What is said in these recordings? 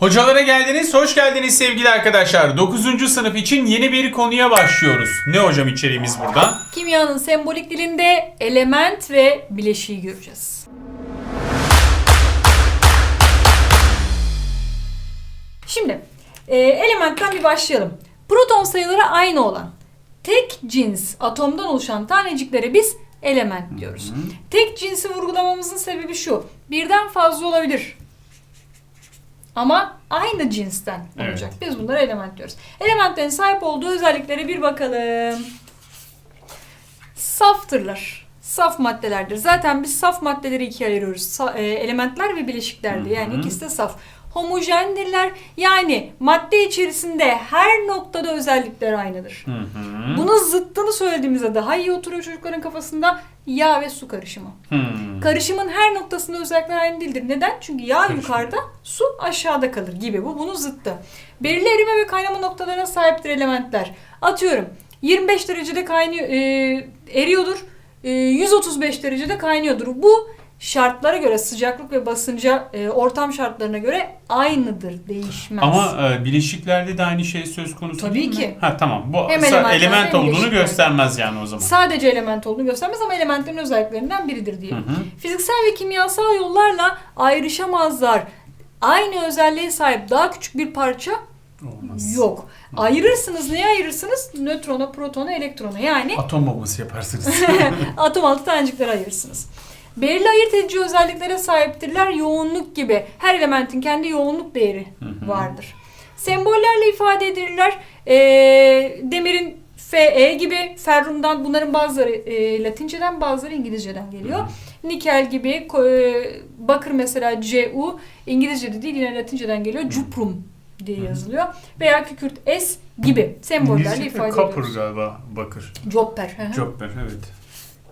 Hocalara geldiniz, hoş geldiniz sevgili arkadaşlar. 9. sınıf için yeni bir konuya başlıyoruz. Ne hocam içeriğimiz burada? Kimyanın sembolik dilinde element ve bileşiği göreceğiz. Şimdi e, elementten bir başlayalım. Proton sayıları aynı olan tek cins atomdan oluşan taneciklere biz element diyoruz. Tek cinsi vurgulamamızın sebebi şu. Birden fazla olabilir. Ama aynı cinsten Evet. olacak. Biz bunlara element diyoruz. Elementlerin sahip olduğu özelliklere bir bakalım. Saftırlar. Saf maddelerdir. Zaten biz saf maddeleri ikiye ayırıyoruz. Sa- e, elementler ve bileşiklerdir. Yani ikisi de saf. Homojendirler. Yani madde içerisinde her noktada özellikler aynıdır. Hı hı. Bunun zıttını söylediğimizde daha iyi oturuyor çocukların kafasında yağ ve su karışımı. Hı. Karışımın her noktasında özellikler aynı değildir. Neden? Çünkü yağ Karışım. yukarıda, su aşağıda kalır gibi. Bu bunun zıttı. Belirli erime ve kaynama noktalarına sahiptir elementler. Atıyorum 25 derecede kaynıyor, e, eriyordur. e, 135 derecede kaynıyordur. Bu şartlara göre sıcaklık ve basınca e, ortam şartlarına göre aynıdır, değişmez. Ama e, bileşiklerde de aynı şey söz konusu Tabii değil mi? ki. Ha tamam. Bu Hem sa- elementler element hem olduğunu bileşikler. göstermez yani o zaman. Sadece element olduğunu göstermez ama elementlerin özelliklerinden biridir Hı diyelim. hı. Fiziksel ve kimyasal yollarla ayrışamazlar. Aynı özelliğe sahip daha küçük bir parça Olmaz. yok. Ayırırsınız. Neye ayırırsınız? Nötrona, protona, elektrona. Yani Atom bombası yaparsınız. atom altı tanecikleri ayırırsınız. Belirli ayırt edici özelliklere sahiptirler. Yoğunluk gibi. Her elementin kendi yoğunluk değeri Hı hı. vardır. Sembollerle ifade edilirler. Ee, demirin Fe gibi, ferrumdan bunların bazıları e, Latinceden bazıları İngilizceden geliyor. Nikel gibi, e, bakır mesela Cu İngilizce'de değil yine Latinceden geliyor. Cuprum diye yazılıyor. Veya kükürt S gibi sembollerle ifade Copper ediyoruz. galiba bakır. Copper. hı hı. Copper evet.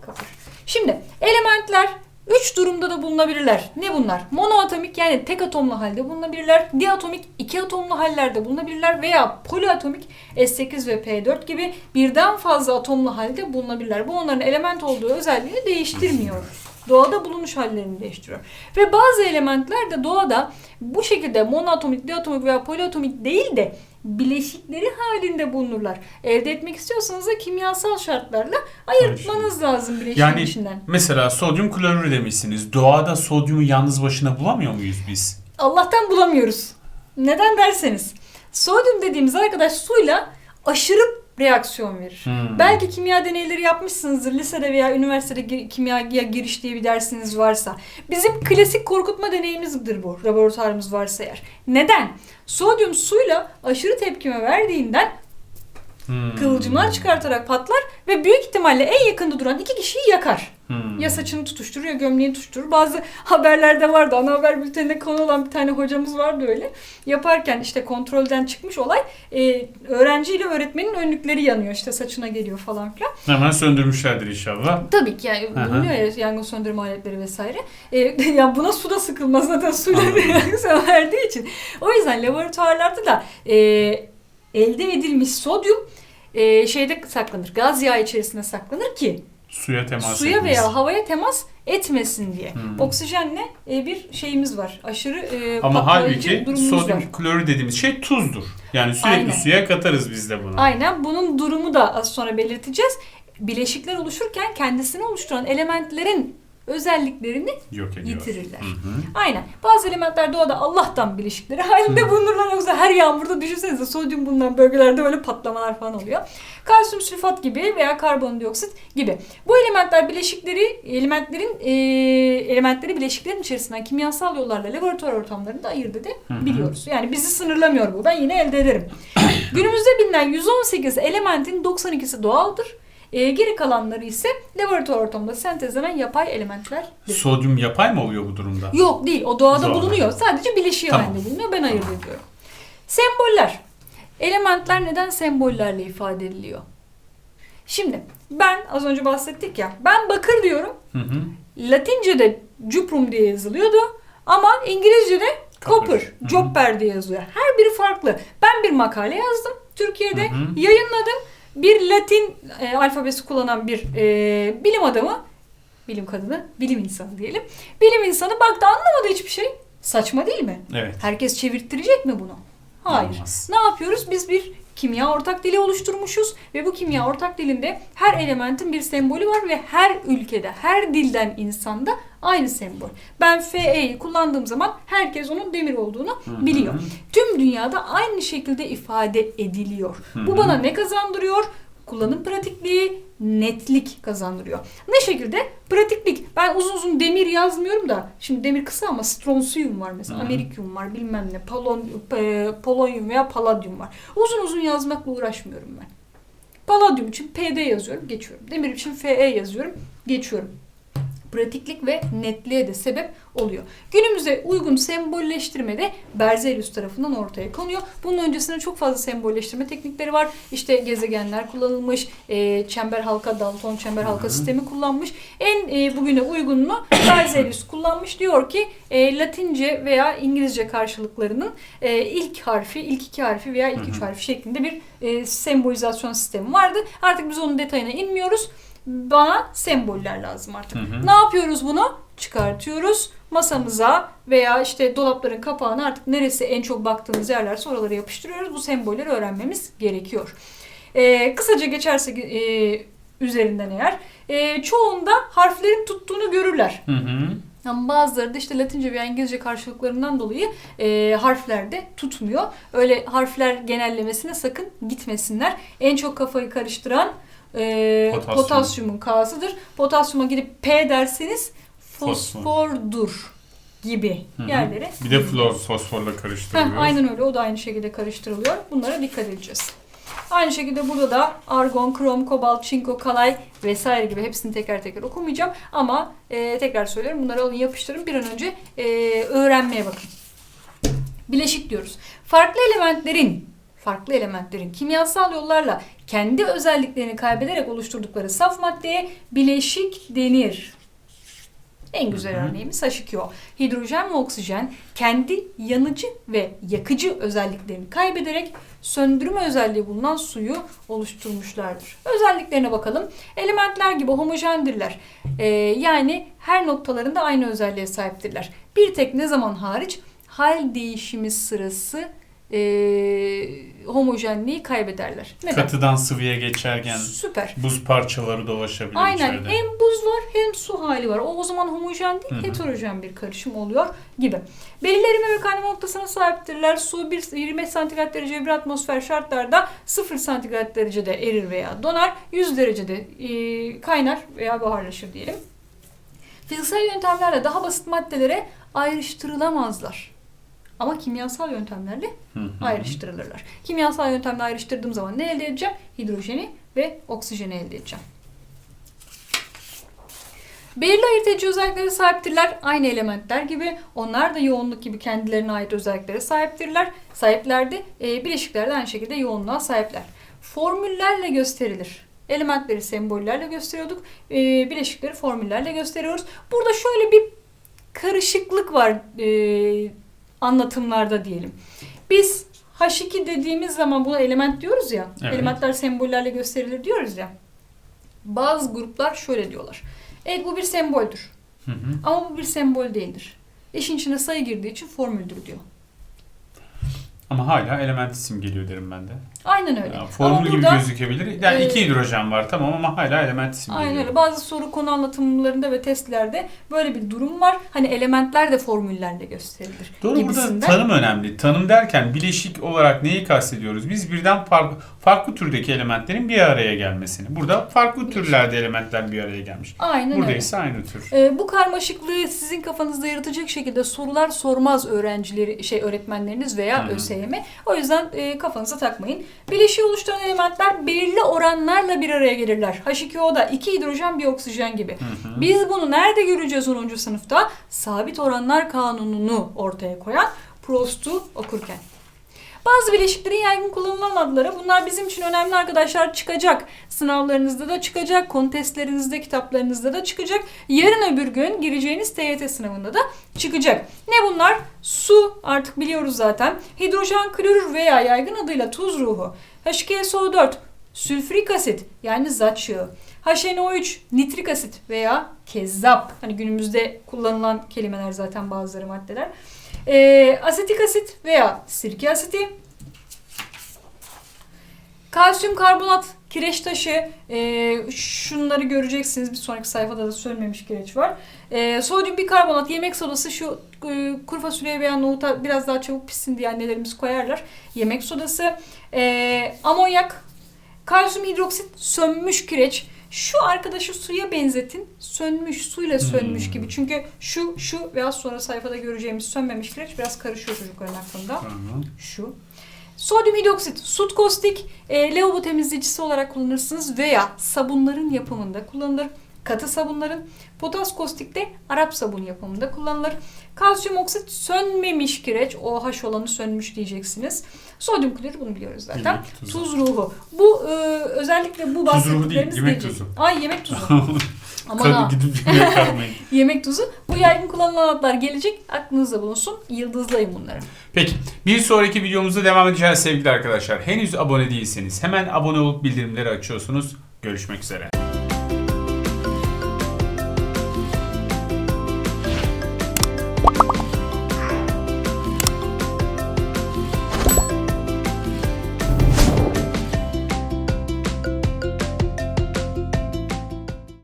Kapır. Şimdi elementler 3 durumda da bulunabilirler. Ne bunlar? Monoatomik yani tek atomlu halde bulunabilirler. Diatomik iki atomlu hallerde bulunabilirler veya poliatomik S8 ve P4 gibi birden fazla atomlu halde bulunabilirler. Bu onların element olduğu özelliğini değiştirmiyor. Doğada bulunuş hallerini değiştiriyor. Ve bazı elementler de doğada bu şekilde monoatomik, diatomik veya poliatomik değil de bileşikleri halinde bulunurlar. Elde etmek istiyorsanız da kimyasal şartlarla ayırtmanız lazım bileşiğin Yani içinden. mesela sodyum klorür demişsiniz. Doğada sodyumu yalnız başına bulamıyor muyuz biz? Allah'tan bulamıyoruz. Neden derseniz sodyum dediğimiz arkadaş suyla aşırı reaksiyon verir. Hmm. Belki kimya deneyleri yapmışsınızdır lisede veya üniversitede gi- kimyaya giriş diye bir dersiniz varsa. Bizim klasik korkutma deneyimizdir bu laboratuvarımız varsa eğer. Neden? Sodyum suyla aşırı tepkime verdiğinden Hmm. kıvılcımlar çıkartarak patlar ve büyük ihtimalle en yakında duran iki kişiyi yakar. Hmm. Ya saçını tutuşturur ya gömleğini tutuşturur. Bazı haberlerde vardı. Ana haber bülteninde konu olan bir tane hocamız vardı öyle. Yaparken işte kontrolden çıkmış olay. E, öğrenciyle öğretmenin önlükleri yanıyor. işte saçına geliyor falan filan. Hemen söndürmüşlerdir inşallah. Tabii ki yani bulunuyor ya yangın söndürme aletleri vesaire. E, ya buna su da sıkılmaz zaten suyla verdiği için. O yüzden laboratuvarlarda da e, elde edilmiş sodyum e, şeyde saklanır. Gaz yağı içerisinde saklanır ki Suya temas suya etmez. veya havaya temas etmesin diye. Hmm. Oksijenle e, bir şeyimiz var. Aşırı e, Ama halbuki sodyum var. klorür dediğimiz şey tuzdur. Yani sürekli Aynen. suya katarız biz de bunu. Aynen. Bunun durumu da az sonra belirteceğiz. Bileşikler oluşurken kendisini oluşturan elementlerin özelliklerini Yok ediyor. yitirirler. Hı hı. Aynen. Bazı elementler doğada Allah'tan bileşikleri halinde bulunurlar. Yoksa her yağmurda düşünsenize sodyum bulunan bölgelerde böyle patlamalar falan oluyor. Kalsiyum sülfat gibi veya karbondioksit gibi. Bu elementler bileşikleri, elementlerin e, elementleri bileşiklerin içerisinden kimyasal yollarla laboratuvar ortamlarında ayırt edebiliyoruz. Yani bizi sınırlamıyor bu. Ben yine elde ederim. Günümüzde bilinen 118 elementin 92'si doğaldır. E, geri kalanları ise laboratuvar ortamında sentezlenen yapay elementlerdir. Sodyum yapay mı oluyor bu durumda? Yok değil. O doğada Doğada. bulunuyor. Sadece bileşiği Tamam. halinde bulunuyor. Ben ayırt ediyorum. Semboller. Elementler neden sembollerle ifade ediliyor? Şimdi ben az önce bahsettik ya. Ben bakır diyorum. Hı hı. Latince'de cuprum diye yazılıyordu. Ama İngilizce'de Copper. copper, copper diye yazılıyor. Her biri farklı. Ben bir makale yazdım. Türkiye'de Hı hı. yayınladım. Bir Latin e, alfabesi kullanan bir e, bilim adamı, bilim kadını, bilim insanı diyelim. Bilim insanı baktı anlamadı hiçbir şey. Saçma değil mi? Evet. Herkes çevirttirecek mi bunu? Hayır. Olmaz. Ne yapıyoruz? Biz bir kimya ortak dili oluşturmuşuz ve bu kimya ortak dilinde her elementin bir sembolü var ve her ülkede, her dilden insanda aynı sembol. Ben FE'yi kullandığım zaman herkes onun demir olduğunu Hı hı. biliyor. Tüm dünyada aynı şekilde ifade ediliyor. Hı Bu bana ne kazandırıyor? Kullanım pratikliği, netlik kazandırıyor. Ne şekilde? Pratiklik. Ben uzun uzun demir yazmıyorum da. Şimdi demir kısa ama stronsiyum var mesela. Hı hı. Amerikyum var bilmem ne. Polon, e, polonyum veya paladyum var. Uzun uzun yazmakla uğraşmıyorum ben. Paladyum için PD yazıyorum, geçiyorum. Demir için FE yazıyorum, geçiyorum. Pratiklik ve netliğe de sebep oluyor. Günümüze uygun sembolleştirme de Berzelius tarafından ortaya konuyor. Bunun öncesinde çok fazla sembolleştirme teknikleri var. İşte gezegenler kullanılmış, e, çember halka, Dalton çember halka sistemi kullanmış. En e, bugüne uygununu Berzelius kullanmış. Diyor ki e, Latince veya İngilizce karşılıklarının e, ilk harfi, ilk iki harfi veya ilk üç harfi şeklinde bir e, sembolizasyon sistemi vardı. Artık biz onun detayına inmiyoruz. Bana semboller lazım artık. Hı hı. Ne yapıyoruz bunu? Çıkartıyoruz masamıza veya işte dolapların kapağına artık neresi en çok baktığımız yerlerse oralara yapıştırıyoruz. Bu sembolleri öğrenmemiz gerekiyor. Ee, kısaca geçersek e, üzerinden eğer e, çoğunda harflerin tuttuğunu görürler. Hı hı. Ama bazıları da işte Latince veya İngilizce karşılıklarından dolayı e, harflerde tutmuyor. Öyle harfler genellemesine sakın gitmesinler. En çok kafayı karıştıran e, Potasyum. potasyumun K'sıdır. Potasyuma gidip P derseniz Fosfor. fosfordur gibi Hı hı. yerlere. Bir de flor fosforla karıştırılıyor. Heh, aynen öyle. O da aynı şekilde karıştırılıyor. Bunlara dikkat edeceğiz. Aynı şekilde burada da argon, krom, kobalt, çinko, kalay vesaire gibi hepsini teker teker okumayacağım. Ama e, tekrar söylüyorum bunları alın yapıştırın bir an önce e, öğrenmeye bakın. Bileşik diyoruz. Farklı elementlerin farklı elementlerin kimyasal yollarla kendi özelliklerini kaybederek oluşturdukları saf maddeye bileşik denir. En güzel Hı hı. örneğimiz H2O. Hidrojen ve oksijen kendi yanıcı ve yakıcı özelliklerini kaybederek söndürme özelliği bulunan suyu oluşturmuşlardır. Özelliklerine bakalım. Elementler gibi homojendirler. Ee, yani her noktalarında aynı özelliğe sahiptirler. Bir tek ne zaman hariç hal değişimi sırası ee, homojenliği kaybederler. Neden? Katıdan sıvıya geçerken Süper. buz parçaları dolaşabilir Aynen. içeride. Hem buz var hem su hali var. O o zaman homojen değil, Hı hı. heterojen bir karışım oluyor gibi. Belirli erime ve kaynama noktasına sahiptirler. Su 1, 25 santigrat derece bir atmosfer şartlarda 0 santigrat derecede erir veya donar. 100 derecede e, kaynar veya buharlaşır diyelim. Fiziksel yöntemlerle daha basit maddelere ayrıştırılamazlar. Ama kimyasal yöntemlerle ayrıştırılırlar. Kimyasal yöntemle ayrıştırdığım zaman ne elde edeceğim? Hidrojeni ve oksijeni elde edeceğim. Belirli ayırt edici özelliklere sahiptirler. Aynı elementler gibi. Onlar da yoğunluk gibi kendilerine ait özelliklere sahiptirler. Sahiplerdi. E, bileşikler de aynı şekilde yoğunluğa sahipler. Formüllerle gösterilir. Elementleri sembollerle gösteriyorduk. E, bileşikleri formüllerle gösteriyoruz. Burada şöyle bir karışıklık var e, anlatımlarda diyelim. Biz H2 dediğimiz zaman buna element diyoruz ya. Evet. Elementler sembollerle gösterilir diyoruz ya. Bazı gruplar şöyle diyorlar. Evet bu bir semboldür. Hı hı. Ama bu bir sembol değildir. İşin içine sayı girdiği için formüldür diyor. Ama hala element isim geliyor derim ben de. Aynen öyle. Ya, Ama formül gibi burada- gözükebilir. Yani e, iki hidrojen var tamam ama hala element isim Aynen öyle. Bazı soru konu anlatımlarında ve testlerde böyle bir durum var. Hani elementler de formüllerle gösterilir. Doğru burada gibisinden. tanım önemli. Tanım derken bileşik olarak neyi kastediyoruz? Biz birden farklı, farklı türdeki elementlerin bir araya gelmesini. Burada farklı türlerde elementler bir araya gelmiş. Aynen Burada öyle. ise aynı tür. Ee, bu karmaşıklığı sizin kafanızda yaratacak şekilde sorular sormaz öğrencileri, şey öğretmenleriniz veya. ÖSYM. O yüzden e, kafanıza takmayın. Bileşiği oluşturan elementler belirli oranlarla bir araya gelirler. H2O'da iki hidrojen bir oksijen gibi. Hı hı. Biz bunu nerede göreceğiz 10. sınıfta? Sabit oranlar kanununu ortaya koyan Prost'u okurken. Bazı bileşiklerin yaygın kullanılan adları bunlar bizim için önemli arkadaşlar çıkacak. Sınavlarınızda da çıkacak, kontestlerinizde, kitaplarınızda da çıkacak. Yarın öbür gün gireceğiniz TYT sınavında da çıkacak. Ne bunlar? Su artık biliyoruz zaten. Hidrojen klorür veya yaygın adıyla tuz ruhu. H2SO4 sülfürik asit yani zat yağı. HNO3 nitrik asit veya kezzap. Hani günümüzde kullanılan kelimeler zaten bazıları maddeler. Ee, asetik asit veya sirke asiti. Kalsiyum karbonat, kireç taşı. Ee, şunları göreceksiniz. Bir sonraki sayfada da sönmemiş kireç var. Ee, sodyum bikarbonat, yemek sodası şu e, kuru fasulyeye veya nohuta biraz daha çabuk pişsin diye annelerimiz koyarlar. Yemek sodası. Ee, amonyak, kalsiyum hidroksit, sönmüş kireç. Şu arkadaşı suya benzetin. Sönmüş, suyla sönmüş Hmm. gibi. Çünkü şu, şu ve az sonra sayfada göreceğimiz sönmemiş kireç biraz karışıyor çocukların aklında. Şu. Sodyum hidroksit, sut kostik, e, lavabo temizleyicisi olarak kullanırsınız veya sabunların yapımında kullanılır. Katı sabunların, potas kostik de Arap sabun yapımında kullanılır. Kalsiyum oksit sönmemiş kireç, OH olanı sönmüş diyeceksiniz. Sodyum klorür bunu biliyoruz zaten. Yemek tuzu. Tuz ruhu. Bu e, özellikle bu Tuz ruhu değil, bahsettiklerimiz yemek tuzu. Ay yemek tuzu. Aman ha. Gidip yemek yapmayın. Yemek tuzu. Bu yaygın kullanılan adlar gelecek. Aklınızda bulunsun. Yıldızlayın bunları. Peki bir sonraki videomuzda devam edeceğiz sevgili arkadaşlar. Henüz abone değilseniz hemen abone olup bildirimleri açıyorsunuz. Görüşmek üzere.